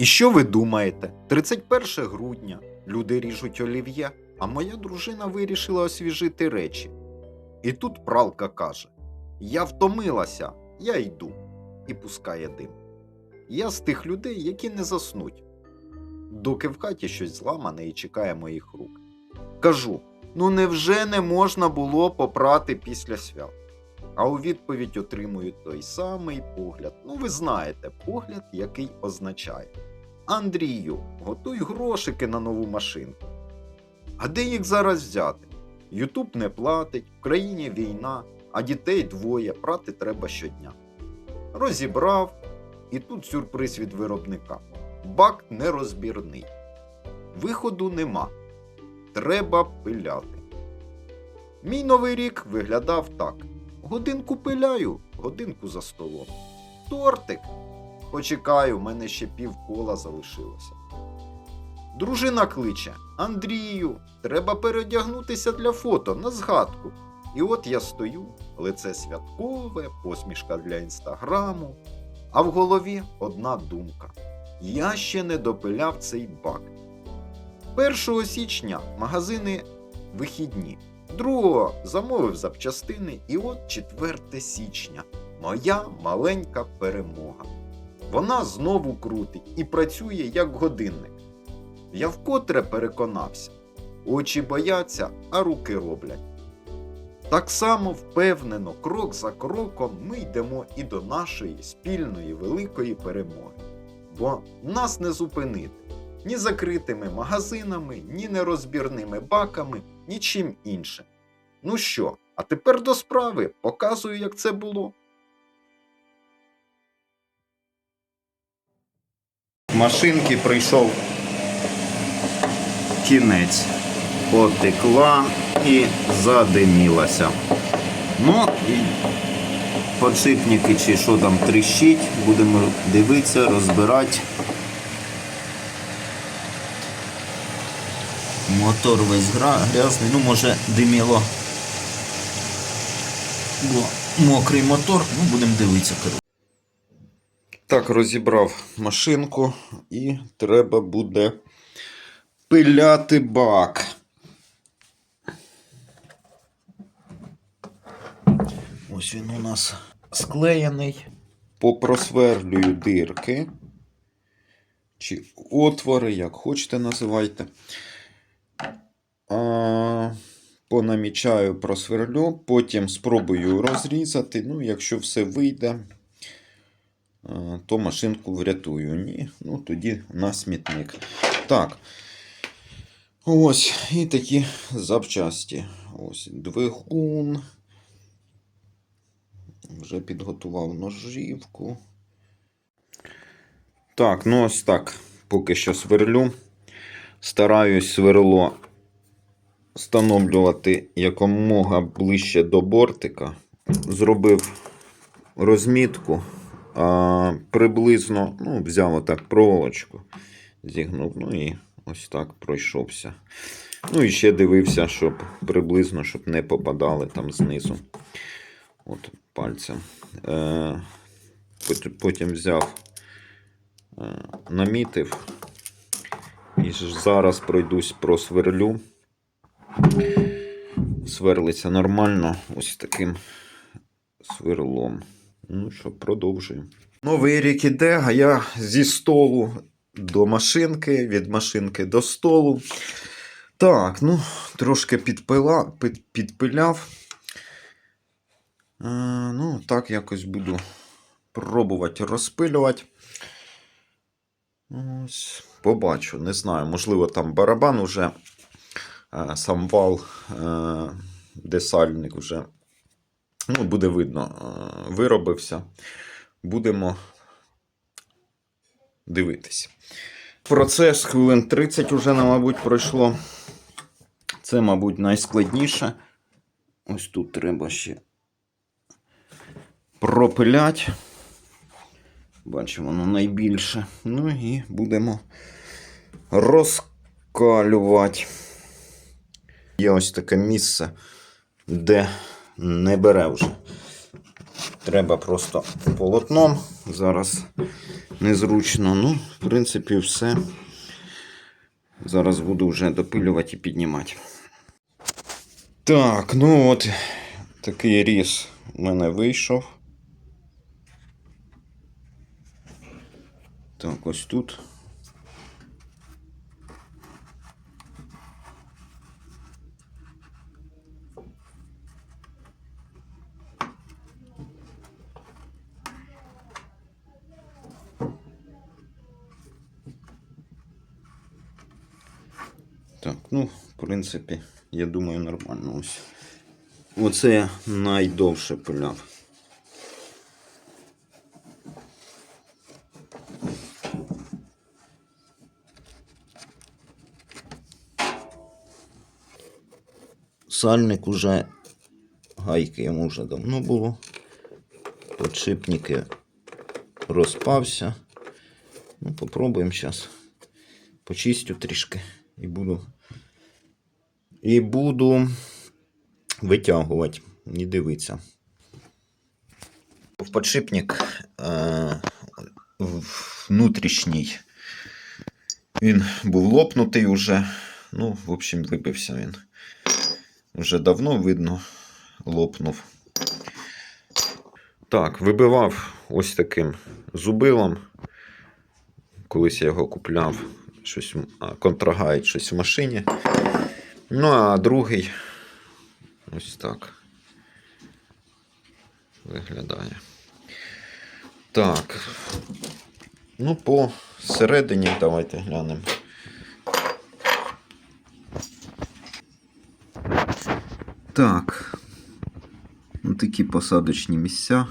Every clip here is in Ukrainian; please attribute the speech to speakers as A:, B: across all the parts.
A: І що ви думаєте? 31 грудня люди ріжуть олів'є, а моя дружина вирішила освіжити речі. І тут пралка каже: Я втомилася, я йду, і пускає дим. Я з тих людей, які не заснуть, доки в хаті щось зламане і чекає моїх рук. Кажу: ну невже не можна було попрати після свят? А у відповідь отримую той самий погляд. Ну, ви знаєте, погляд, який означає. Андрію, готуй грошики на нову машинку. А де їх зараз взяти? Ютуб не платить, в країні війна, а дітей двоє, прати треба щодня. Розібрав, і тут сюрприз від виробника. Бак нерозбірний. Виходу нема. Треба пиляти. Мій новий рік виглядав так: годинку пиляю, годинку за столом. Тортик. Почекаю, в мене ще пів кола залишилося. Дружина кличе: Андрію, треба переодягнутися для фото на згадку. І от я стою, лице святкове, посмішка для інстаграму, а в голові одна думка: я ще не допиляв цей бак. 1 січня магазини вихідні. 2 замовив запчастини, і от 4 січня моя маленька перемога. Вона знову крутить і працює як годинник. Я вкотре переконався: очі бояться, а руки роблять. Так само впевнено, крок за кроком ми йдемо і до нашої спільної великої перемоги. Бо нас не зупинити ні закритими магазинами, ні нерозбірними баками, ні чим іншим. Ну що, а тепер до справи показую, як це було. Машинки прийшов кінець. Потекла і задимілася. Ну і подшипники чи що там тріщить, будемо дивитися, розбирати. Мотор весь грязний, ну може диміло. Бо мокрий мотор, ну будемо дивитися. коротше. Так, розібрав машинку і треба буде пиляти бак. Ось він у нас склеєний. Попросверлюю дирки. Чи отвори, як хочете називайте. А, понамічаю, просверлю, потім спробую розрізати. Ну, якщо все вийде, то машинку врятую. Ні, ну тоді на смітник. Так. Ось і такі запчасті. Ось двигун. Вже підготував ножівку. Так, ну ось так. Поки що сверлю. Стараюсь сверло встановлювати якомога ближче до бортика. Зробив розмітку. А, приблизно ну, взяв отак проволочку, зігнув, ну і ось так пройшовся. Ну і ще дивився, щоб приблизно щоб не попадали там знизу. От пальцем. Е, потім взяв, е, намітив. І зараз пройдусь просверлю. Сверлиться нормально ось таким сверлом. Ну що, продовжуємо. Новий рік іде, а я зі столу до машинки, від машинки до столу. Так, ну, трошки підпила, під, підпиляв. Е, ну, так якось буду пробувати розпилювати. Ось, побачу, не знаю, можливо, там барабан уже, е, сам вал, е, десальник вже. Ну, буде видно, е, виробився. Будемо дивитись. Процес хвилин 30 уже, мабуть, пройшло. Це, мабуть, найскладніше. Ось тут треба ще пропилять. Бачимо, воно найбільше. Ну і будемо розкалювати. Є ось таке місце, де не бере вже. Треба просто полотном зараз незручно. Ну, в принципі, все. Зараз буду вже допилювати і піднімати. Так, ну от такий різ у мене вийшов. Так, ось тут. Так, ну, в принципі, я думаю, нормально ось. Оце я найдовше пиляв. Сальник уже гайки йому вже давно було. Подшипники розпався. Ну, попробуємо зараз. Почистю трішки і буду. І буду витягувати і дивитися. В подшипник е, внутрішній. Він був лопнутий уже. Ну, в общем, вибився він. Вже давно видно, лопнув. Так, вибивав ось таким зубилом. Колись я його купляв, щось контрагайд, щось в машині. Ну, а другий ось так виглядає. Так. Ну, по середині давайте глянемо. Так. Ну, такі посадочні місця.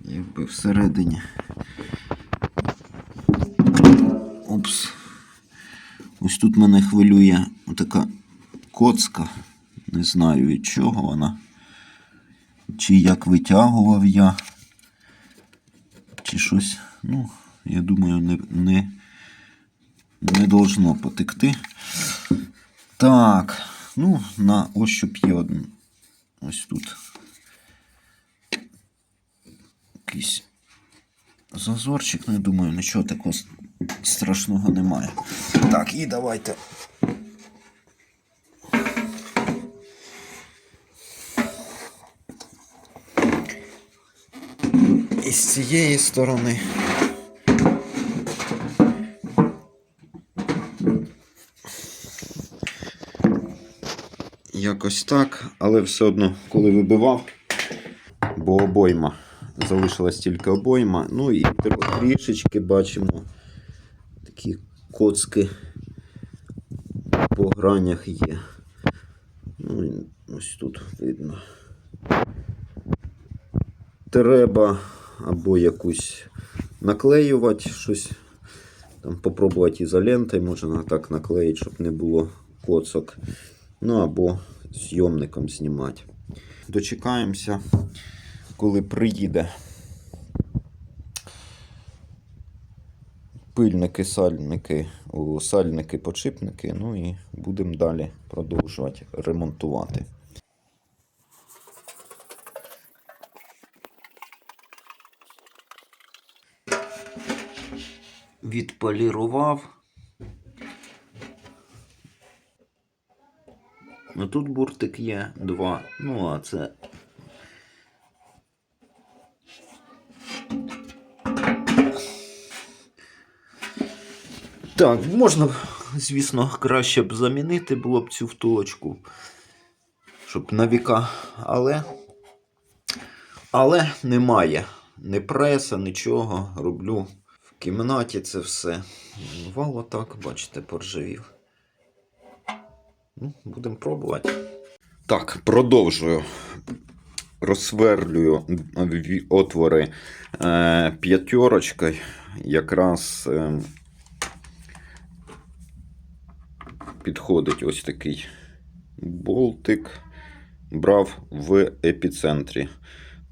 A: Якби всередині. Ось тут мене хвилює така коцка. Не знаю від чого вона. Чи як витягував я. Чи щось. Ну, я думаю, не, не, не должно потекти. Так. Ну, на ощупь є один. Ось тут. Якийсь зазорчик, ну я думаю, нічого такого страшного немає. Так, і давайте. І з цієї сторони. Якось так, але все одно, коли вибивав, бо обойма. Залишилась тільки обойма. Ну і тр- трішечки бачимо коцки по гранях є. Ну, ось тут видно. Треба або якусь наклеювати щось. Там попробувати ізолентою, можна так наклеїти, щоб не було коцок. Ну або зйомником знімати. Дочекаємося, коли приїде пильники, сальники, о, сальники, подшипники. Ну і будемо далі продовжувати ремонтувати. Відполірував. Ну тут буртик є два. Ну, а це. Так, можна, звісно, краще б замінити було б цю втулочку. Щоб на віка. Але. Але немає. Ні преса, нічого. Роблю в кімнаті це все. Вало так, бачите, поржавів. Ну, будемо пробувати. Так, продовжую. Розсверлюю отвори е, п'ятерочкою. Якраз е, підходить ось такий болтик. Брав в епіцентрі.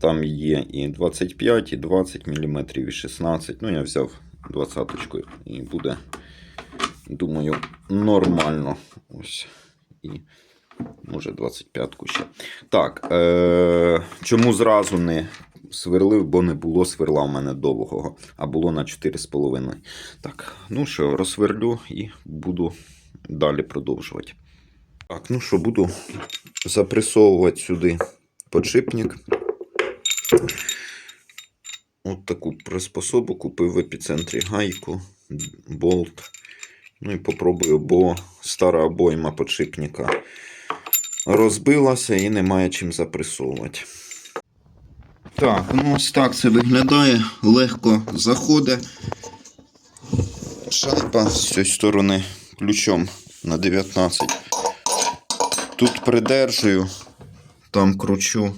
A: Там є і 25, і 20 мм, і 16. Ну, я взяв 20 і буде, думаю, нормально. Ось. І може 25-ку ще. Так, е- чому зразу не сверлив, бо не було сверла в мене довгого, а було на 4,5. Так, ну що, розсверлю і буду далі продовжувати. Так, ну що, буду запресовувати сюди подшипник. От таку приспособу купив в епіцентрі гайку, болт. Ну і попробую, бо стара обойма подшипника розбилася і немає чим запресовувати. Так, ну ось так це виглядає. Легко заходить. Шайба з цієї сторони ключом на 19. Тут придержую, там кручу.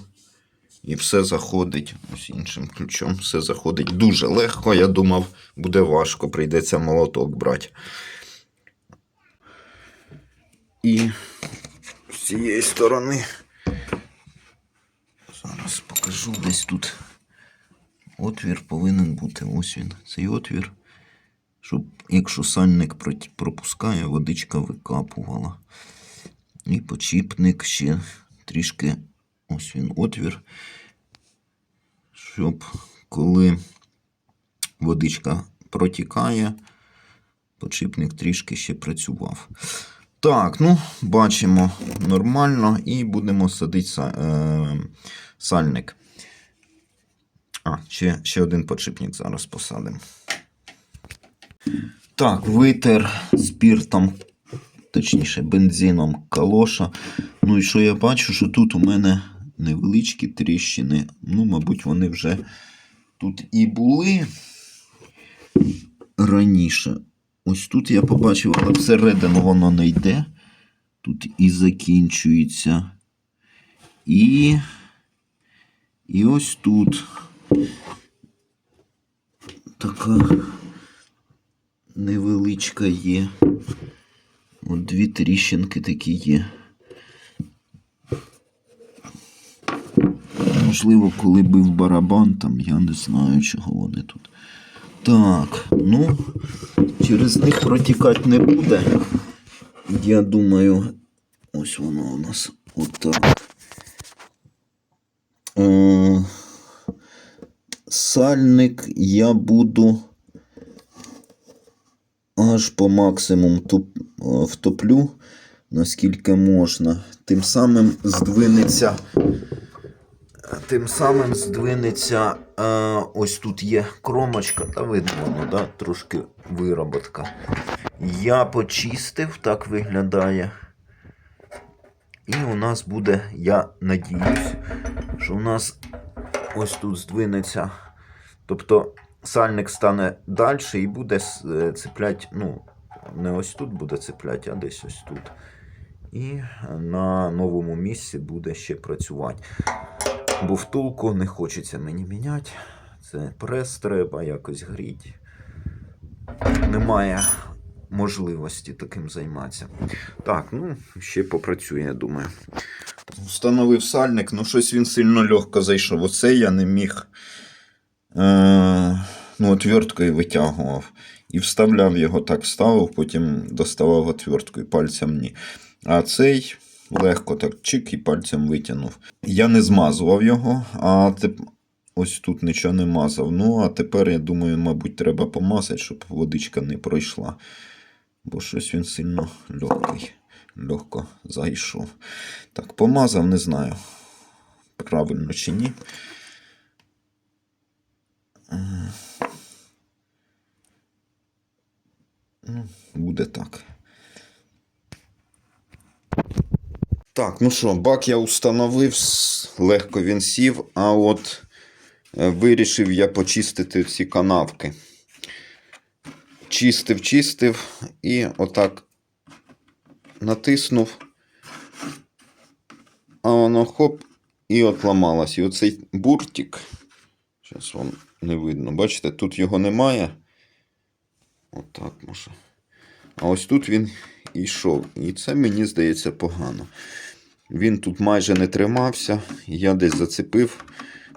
A: І все заходить ось іншим ключом. Все заходить дуже легко. Я думав, буде важко, прийдеться молоток брати. І з цієї сторони. Зараз покажу десь тут. Отвір повинен бути. Ось він. Цей отвір. Щоб, якщо сальник пропускає, водичка викапувала. І почіпник ще трішки. Ось він отвір. Щоб коли водичка протікає, подшипник трішки ще працював. Так, ну, бачимо нормально і будемо садити е, сальник. А, ще, ще один подшипник зараз посадимо. Так, витер спіртом, точніше, бензином калоша. Ну і що я бачу, що тут у мене невеличкі тріщини. Ну, мабуть, вони вже тут і були раніше. Ось тут я побачив, але всередину воно не йде. Тут і закінчується. І. І ось тут така невеличка є. От дві тріщинки такі є. Можливо, коли бив барабан, там я не знаю, чого вони тут. Так, ну, через них протікати не буде. Я думаю, ось воно у нас отак. Е, Сальник я буду аж по максимум е, втоплю, наскільки можна. Тим самим здвинеться. Тим самим здвинеться. Е, ось тут є кромочка, та видно воно, да, трошки вироботка. Я почистив, так виглядає. І у нас буде, я надіюсь, що у нас ось тут здвинеться. Тобто сальник стане далі і буде цепляти, ну, не ось тут буде цепляти, а десь ось тут. І на новому місці буде ще працювати. Бо втулку не хочеться мені міняти. Це прес треба якось гріти. Немає можливості таким займатися. Так, ну, ще попрацює, я думаю. Встановив сальник, ну щось він сильно легко зайшов. Оце я не міг. Е, ну, отверткою витягував. І вставляв його так, вставив, потім доставав отверткою пальцем ні. А цей легко так чик і пальцем витягнув. Я не змазував його, а теп... ось тут нічого не мазав. Ну, а тепер, я думаю, мабуть, треба помазати, щоб водичка не пройшла. Бо щось він сильно легкий, легко зайшов. Так, помазав, не знаю, правильно чи ні. Ну, буде так. Так, ну що, бак я установив, легко він сів, а от е, вирішив я почистити ці канавки. Чистив, чистив і отак натиснув, а воно хоп, і от ламалось. І оцей буртик, зараз вам не видно, бачите, тут його немає. Отак може. А ось тут він йшов. І це мені здається погано. Він тут майже не тримався, я десь зацепив.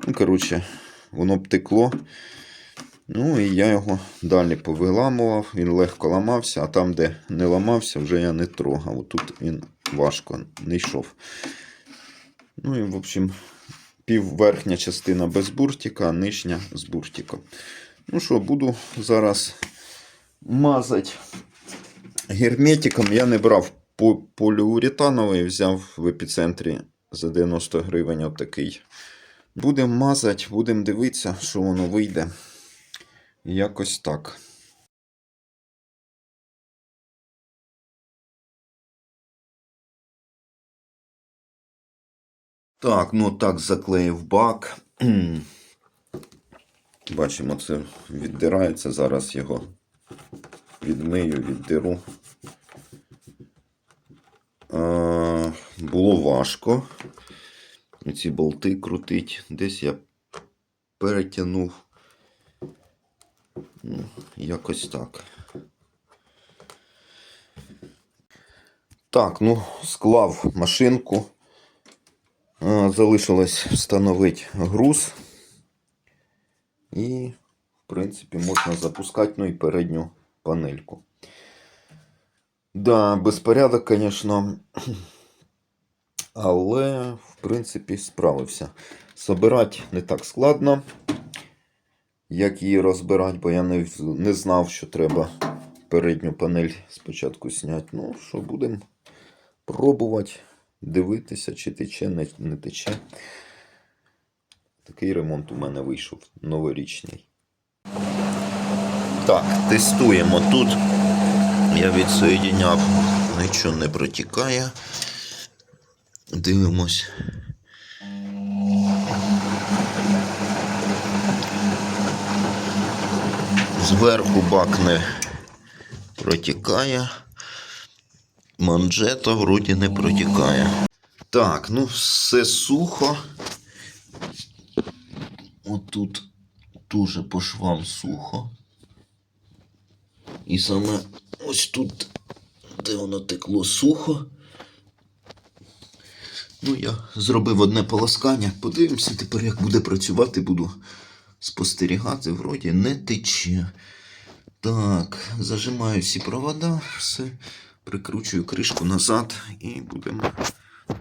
A: Ну, коротше, воно б текло. Ну і я його далі повиламував, він легко ламався, а там, де не ламався, вже я не трогав. Тут він важко не йшов. Ну і, в общем, півверхня частина без буртика, а нижня з буртиком. Ну що, буду зараз мазати герметиком. Я не брав по- поліуретановий, взяв в епіцентрі за 90 гривень отакий. Будемо мазати, будемо дивитися, що воно вийде. Якось так. Так, ну так заклеїв бак. Бачимо, це віддирається. Зараз його відмию, віддеру. Було важко. Ці болти крутить. Десь я перетягнув. Ну, якось так. Так, ну, склав машинку. Залишилось встановити груз. І, в принципі, можна запускати, ну і передню панельку. Да, безпорядок, звісно. Але, в принципі, справився. Собирати не так складно, як її розбирати, бо я не, не знав, що треба передню панель спочатку зняти. Ну, що будемо пробувати, дивитися, чи тече, не, не тече. Такий ремонт у мене вийшов новорічний. Так, тестуємо тут. Я відсоєдіняв, нічого не протікає. Дивимось. Зверху бак не протікає. Манжета вроді не протікає. Так, ну все сухо. Отут дуже по швам сухо. І саме ось тут, де воно текло сухо. Ну, я зробив одне полоскання. Подивимося тепер, як буде працювати, буду спостерігати. Вроді не тече. Так, зажимаю всі провода, все, прикручую кришку назад і будемо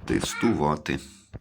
A: тестувати.